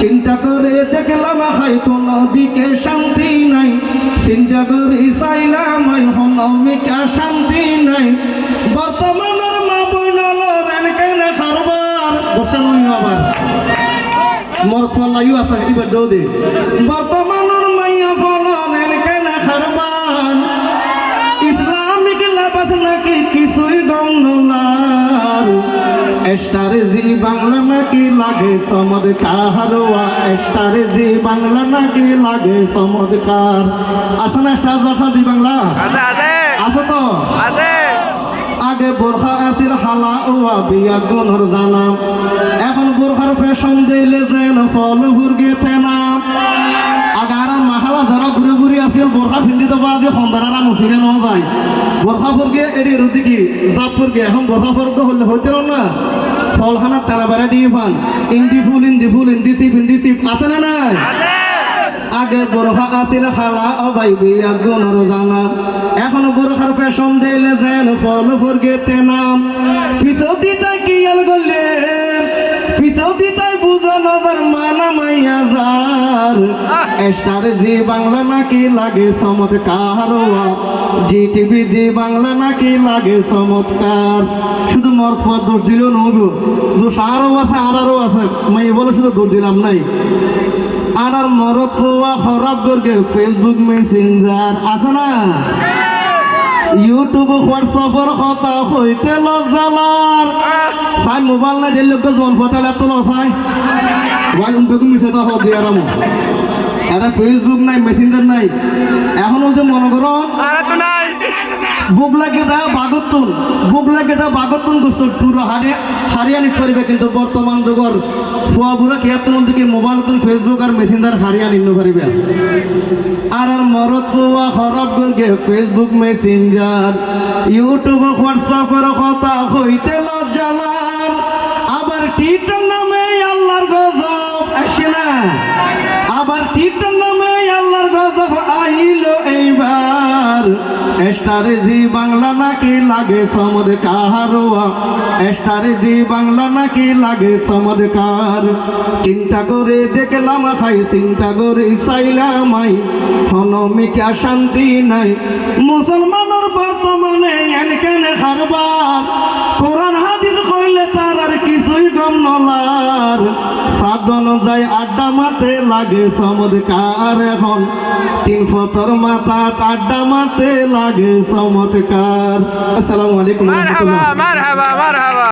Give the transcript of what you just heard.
চিন্তা করে দেখলাম হাই কোনো দিকে শান্তি নাই। চিন্তা করে চাইলাম হনমিকা শান্তি নাই। বর্তমানের মা বইনাল রেন কেন খারবার বসে নই আবার। মোর ফলাইও আছে এবার দৌ দে। বর্তমানের মাইয়া ফল, রেন কেন খারবার ইসলামিক লাবাস নাকি কিছুই গম নোলার এস্টারে জি বাংলা নাকি লাগে চমৎকার এস্টারে জি বাংলা নাকি লাগে চমৎকার আছে না স্টার দশা জি বাংলা আছে আছে আছে তো আছে আগে বোরখা আসির হালা ওয়া বিয়া গুনর জানা এখন বোরখার ফ্যাশন দিলে যেন ফল হুরগে তেনা আগার মাহালা যারা ঘুরে ঘুরে আসিল বোরখা ফিন্দি তো বাদে সন্ধারা মুসিরে ন যায় ফুরগে এডি রুদি কি জাপ ফুরগে এখন বোরখা ফুরগ হলে হইতে না। ফল হানা তেলা বেড়া দিয়ে পান ইন্দি ফুল ইন্দি ফুল, ইন্দি চিপ ইন্দি চিপ আছে না নাই? আগে বোরখা কাতিল খালা অবাই বিয়া গুনর জানা এখন বোরখার ফ্যাশন দিলে যেন ফল ফুরগে তেনাম পিছৌ দিতাই কিয়াল গলে পিছৌ দিতাই বুঝা নজর এস্টার জি বাংলা নাকি লাগে চমৎকার? জি টিভি জি বাংলা নাকি লাগে চমৎকার? শুধু মর্ফ দোষ দিল নগো দোষ আরও আছে, আর আরও আছে। মাই বলে শুধু দোষ দিলাম নাই। আর আর মরত হওয়া খরাব করকে ফেসবুক মেসেঞ্জার আছে না? ইউটিউব হোয়াটসঅ্যাপের কথা হইতে লজ্জালার চাই মোবাইল নাই দিল লোক জন ফটালে এত লসাই ওয়াই উনটুকু মিশে তো হবে আরাম রামো এটা ফেসবুক নাই মেসেঞ্জার নাই। এখনও যে মনে করো আর তো নাই। বুক লাগে দা বাগতুন বুক লাগে দা বাগতুন গোস্ত পুরো হারিয়া হারিয়ানি করবে কিন্তু বর্তমান যুগর ফুয়া বুড়া কিয়াতুন দিকে মোবাইল তুন ফেসবুক আর মেসেঞ্জার হারিয়া নিন্ন পারিবে আর আর মরত ফুয়া খরব গগে ফেসবুক মেসেঞ্জার ইউটিউব হোয়াটসঅ্যাপের কথা হইতে লজ্জালার আবার টিকটক নামে আল্লাহর গজব, আসে না? আবার টিকটক নামে এস্টারে জি বাংলা নাকি লাগে চমৎকার এস্টারে জি বাংলা নাকি লাগে চমৎকার চিন্তা করে দেখলাম খাই চিন্তা করে চাইলাম আই। হনমিকা শান্তি নাই। মুসলমানের বর্তমানে এনকেন হারবার। কোরআন হাদিস কইলে তার আর কিছুই গম নলার সাধন যায় আড্ডা মাতে লাগে চমৎকার এখন? তিন ফতর মাথা আড্ডা মাতে লাগে চমৎকার আসসালামু আলাইকুম